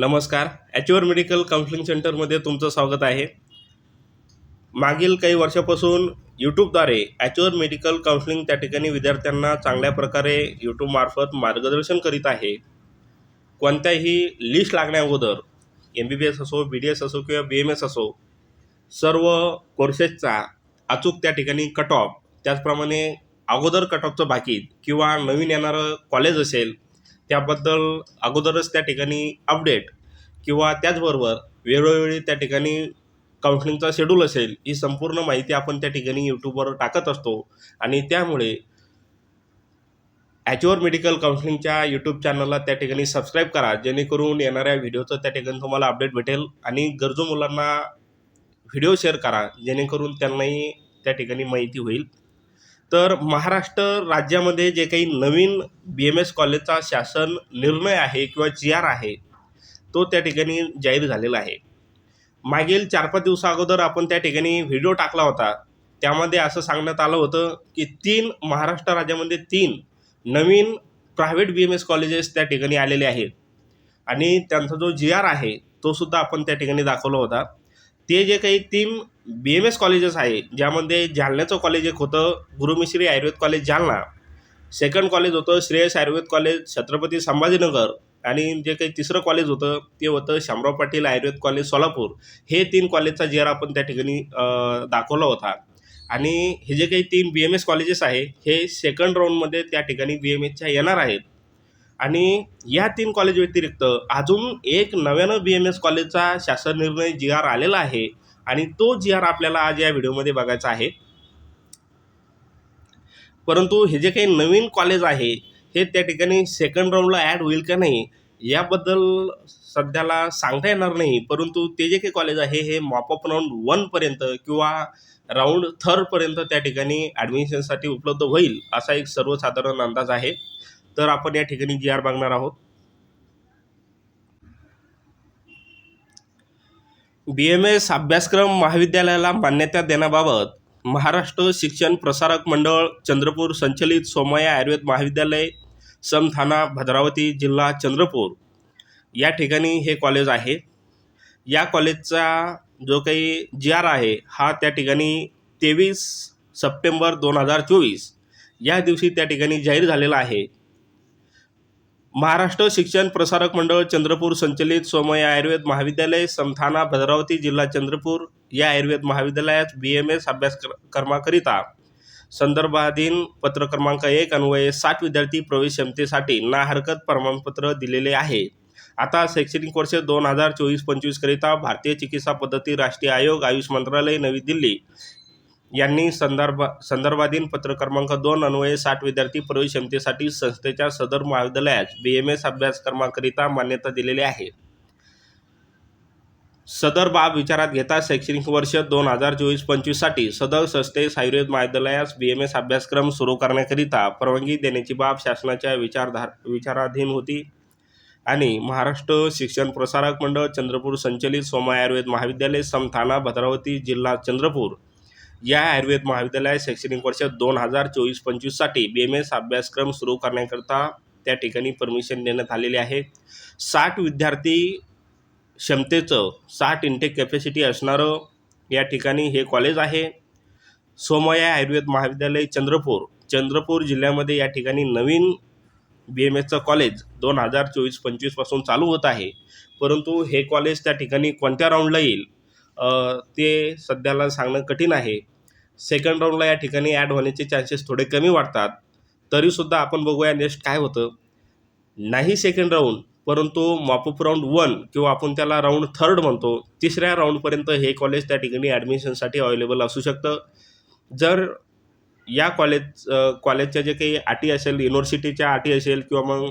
नमस्कार. ॲच्युअर medical counselling सेंटरमध्ये तुमचं स्वागत आहे. मागील काही वर्षापासून यूट्यूबद्वारे ॲच्युअर मेडिकल काउन्सिलिंग त्या ठिकाणी विद्यार्थ्यांना चांगल्या प्रकारे यूट्यूबमार्फत मार्गदर्शन करीत आहे. कोणत्याही लिस्ट लागण्या अगोदर एम बी बी एस असो बी डी एस असो किंवा बी एम एस असो सर्व कोर्सेसचा अचूक त्या ठिकाणी कट ऑफ त्याचप्रमाणे अगोदर कट ऑफचं बाकी किंवा नवीन येणारं कॉलेज असेल त्याबद्दल अगोदरच त्या ठिकाणी अपडेट किंवा त्याचबरोबर वेळोवेळी त्या ठिकाणी काउन्सिलिंगचा शेड्यूल असेल ही संपूर्ण माहिती आपण त्या ठिकाणी यूट्यूबवर टाकत असतो. आणि त्यामुळे ॲच्युअर मेडिकल काउन्सिलिंगच्या यूट्यूब चॅनलला त्या ठिकाणी सबस्क्राईब करा. जेणेकरून येणाऱ्या व्हिडिओचं त्या ठिकाणी तुम्हाला अपडेट भेटेल आणि गरजू मुलांना व्हिडिओ शेअर करा. जेणेकरून त्यांनाही त्या ठिकाणी माहिती होईल. तर महाराष्ट्र राज्यामध्ये जे काही नवीन बी एम एस कॉलेजचा शासन निर्णय आहे किंवा जी आर आहे तो त्या ठिकाणी जाहीर झालेला आहे. मागील चार पाच दिवसा अगोदर आपण त्या ठिकाणी व्हिडिओ टाकला होता. त्यामध्ये असं सांगण्यात आलं होतं की तीन महाराष्ट्र राज्यामध्ये तीन नवीन private B M S colleges त्या ठिकाणी आलेले आहेत. आणि त्यांचा जो जी आर आहे तो सुद्धा आपण त्या ठिकाणी दाखवला होता. ते जे काही तीन बी एम एस कॉलेजेस आहे ज्यामध्ये जालन्याचं कॉलेज एक होतं Gurumishri Ayurved college Jalna. Second college होतं श्रेयस आयुर्वेद कॉलेज छत्रपती संभाजीनगर. आणि जे काही तिसरं कॉलेज होतं ते होतं शामराव पाटील आयुर्वेद कॉलेज सोलापूर. हे तीन कॉलेजचा जेर आपण त्या ठिकाणी दाखवला होता. आणि हे जे काही तीन बी एम एस कॉलेजेस आहे हे सेकंड राऊंडमध्ये त्या ठिकाणी बी एम एसच्या येणार आहेत. आणि या तीन कॉलेज व्यतिरिक्त अजून एक नव्यानं बी एम एस कॉलेजचा शासन निर्णय जी आर आलेला आहे आणि तो जी आर आपल्याला आज या व्हिडिओमध्ये बघायचा आहे. परंतु हे जे काही नवीन कॉलेज आहे हे त्या ठिकाणी सेकंड राऊंडला ॲड होईल का नाही याबद्दल सध्याला सांगता येणार नाही. परंतु ते जे काही कॉलेज आहे हे मॉपअप राऊंड वनपर्यंत किंवा राऊंड थर्डपर्यंत त्या ठिकाणी ॲडमिशनसाठी उपलब्ध होईल असा एक सर्वसाधारण अंदाज आहे. तर आपण या ठिकाणी जी आर बघणार आहोत. बी एम एस अभ्यासक्रम महाविद्यालयाला मान्यता देण्याबाबत महाराष्ट्र शिक्षण प्रसारक मंडळ चंद्रपूर संचलित सोमया आयुर्वेद महाविद्यालय समथाना भद्रावती जिल्हा चंद्रपूर. या ठिकाणी हे कॉलेज आहे. या कॉलेजचा जो काही जी आर आहे हा त्या ठिकाणी तेवीस सप्टेंबर दोन हजार चोवीस या दिवशी त्या ठिकाणी जाहीर झालेला आहे. महाराष्ट्र शिक्षण प्रसारक मंडळ चंद्रपूर संचलित सोमय आयुर्वेद महाविद्यालय समथाना भद्रावती जिल्हा चंद्रपूर या आयुर्वेद महाविद्यालयात बी एम एस अभ्यासक्रमाकरिता संदर्भाधीन पत्र क्रमांक एक अन्वये साठ विद्यार्थी प्रवेश क्षमतेसाठी ना हरकत प्रमाणपत्र दिलेले आहे. आता शैक्षणिक वर्ष दोन हजार चोवीस पंचवीसकरिता भारतीय चिकित्सा पद्धती राष्ट्रीय आयोग आयुष मंत्रालय नवी दिल्ली यांनी संदर्भ संदर्भाधीन पत्र क्रमांक दोन अन्वये साठ विद्यार्थी प्रवेश क्षमतेसाठी संस्थेच्या सदर महाविद्यालयात बी एम एस अभ्यासक्रमाकरिता मान्यता दिलेली आहे. सदर बाब विचारात घेता शैक्षणिक वर्ष दोन हजार चोवीस पंचवीससाठी सदर संस्थेस आयुर्वेद महाविद्यालयास बी एम एस अभ्यासक्रम सुरू करण्याकरिता परवानगी देण्याची बाब शासनाच्या विचारधार विचाराधीन होती आणि महाराष्ट्र शिक्षण प्रसारक मंडळ चंद्रपूर संचलित सोमा आयुर्वेद महाविद्यालय समथाना भद्रावती जिल्हा चंद्रपूर या आयुर्वेद महाविद्यालयात शैक्षणिक वर्ष दोन हजार चोवीस पंचवीससाठी बी एम एस अभ्यासक्रम सुरू करण्याकरता त्या ठिकाणी परमिशन देण्यात आलेले आहे. साठ विद्यार्थी क्षमतेचं साठ इंटेक कॅपॅसिटी असणारं या ठिकाणी हे कॉलेज आहे. सोमया आयुर्वेद महाविद्यालय चंद्रपूर चंद्रपूर जिल्ह्यामध्ये या ठिकाणी नवीन बी एम एसचं कॉलेज दोन हजार चोवीस पंचवीसपासून चालू होत आहे. परंतु हे कॉलेज त्या ठिकाणी कोणत्या राऊंडला येईल? ते सध्याला सांगणं कठीण आहे. सेकंड राऊंडला या ठिकाणी ॲड होण्याचे चान्सेस थोडे कमी वाटतात तरीसुद्धा आपण बघूया नेक्स्ट काय होतं. नाही सेकंड राऊंड परंतु मॉपअप राऊंड वन किंवा आपण त्याला राऊंड थर्ड म्हणतो तिसऱ्या राऊंडपर्यंत हे कॉलेज त्या ठिकाणी ॲडमिशनसाठी अवेलेबल असू शकतं. जर या कॉलेज कॉलेजच्या जे काही अटी असेल युनिव्हर्सिटीच्या अटी असेल किंवा मग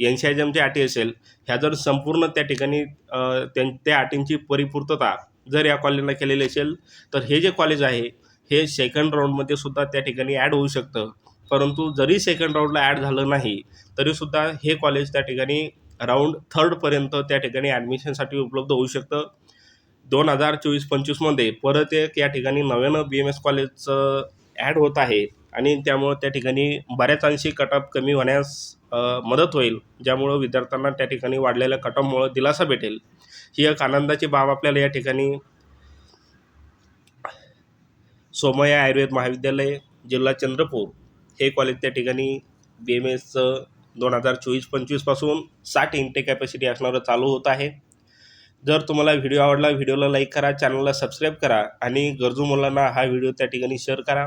एन सी आय जमच्या अटी असेल ह्या जर संपूर्ण त्या ठिकाणी त्यां त्या अटींची परिपूर्तता जर या कॉलेजला केलेली असेल तर हे जे कॉलेज आहे हे सेकंड राऊंडमध्ये सुद्धा त्या ठिकाणी ॲड होऊ शकतं. परंतु जरी सेकंड राऊंडला ॲड झालं नाही तरीसुद्धा हे कॉलेज त्या ठिकाणी राऊंड थर्डपर्यंत त्या ठिकाणी ॲडमिशनसाठी उपलब्ध होऊ शकतं. दोन हजार चोवीस पंचवीसमध्ये परत एक या ठिकाणी नव्यानं बी एम एस कॉलेजचं ॲड होत आहे. आणि त्यामुळं त्या ठिकाणी बऱ्याच अंशी कटअप कमी होण्यास मदत होईल ज्यामुळं विद्यार्थ्यांना त्या ठिकाणी वाढलेल्या कटअपमुळं दिलासा भेटेल. ही एक आनंदाची बाब आपल्याला या ठिकाणी सोमय्या आयुर्वेद महाविद्यालय जिल्हा चंद्रपूर हे कॉलेज त्या ठिकाणी बी एम एसचं दोन हजार चोवीस पंचवीसपासून साठ इंटे कॅपॅसिटी असणारं चालू होत आहे. जर तुम्हाला व्हिडिओ आवडला व्हिडिओला लाईक करा चॅनलला सबस्क्राईब करा आणि गरजू मुलांना हा व्हिडिओ त्या ठिकाणी शेअर करा.